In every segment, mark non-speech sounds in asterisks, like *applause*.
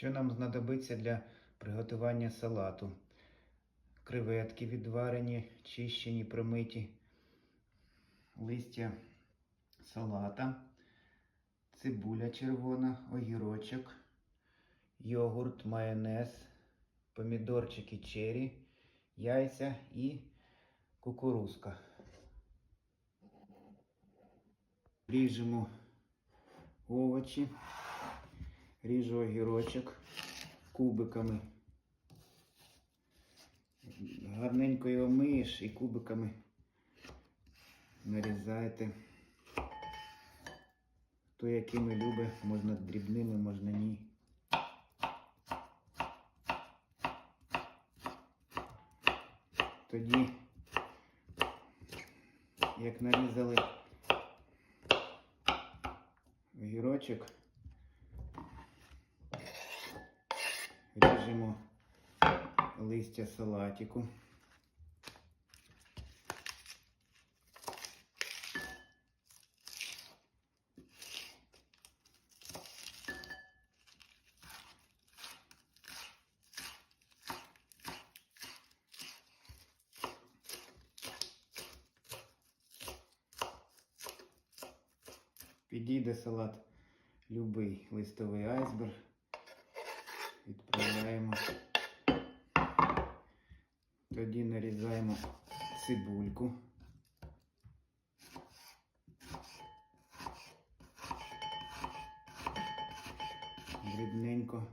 Що нам знадобиться для приготування салату? Креветки відварені, чищені, промиті, листя салата, цибуля червона, огірочок, йогурт, майонез, помідорчики черрі, яйця і кукурузка. Ріжемо овочі, ріжу огірочок кубиками. Гарненько його миєш і кубиками нарізаєте. Хто якими любить, можна дрібними, можна ні. Тоді, як нарізали огірочок, ріжемо листя салатику. Підійде салат любий листовий айсберг. Відправляємо. Тоді нарізаємо цибульку. Дрібненько.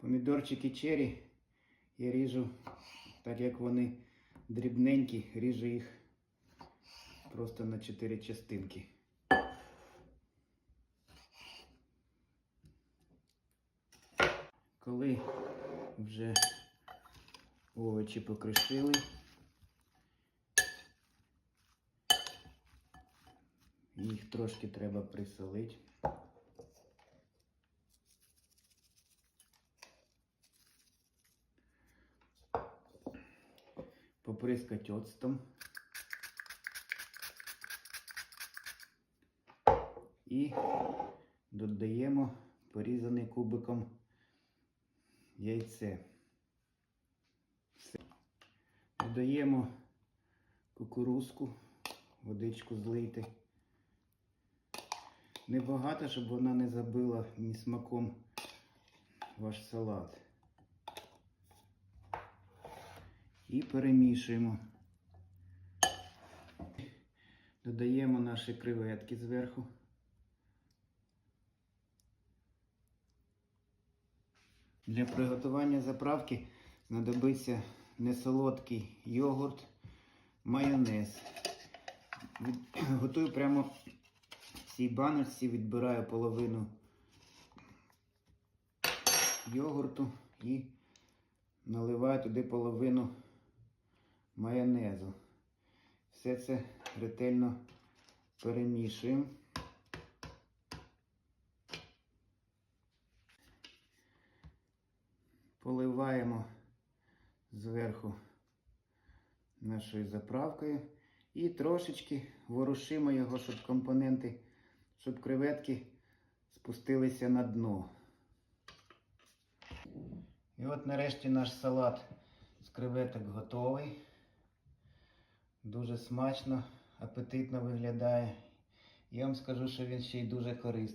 Помідорчики черрі я ріжу, так як вони дрібненькі, ріжу їх просто на 4 частинки. Коли вже овочі покришили, їх трошки треба присолити. Поприскать оцтом. І додаємо порізаний кубиком яйце. Все. Додаємо кукурузку, водичку злити. Небагато, щоб вона не забила ні смаком ваш салат. І перемішуємо. Додаємо наші креветки зверху. Для приготування заправки знадобиться несолодкий йогурт, майонез. *clears throat* Готую прямо в цій баночці, відбираю половину йогурту і наливаю туди половину майонезу. Все це ретельно перемішуємо. Поливаємо зверху нашою заправкою і трошечки ворушимо його, щоб компоненти, щоб креветки спустилися на дно. І от нарешті наш салат з креветок готовий. Дуже смачно, апетитно виглядає. Я вам скажу, що він ще й дуже корисний.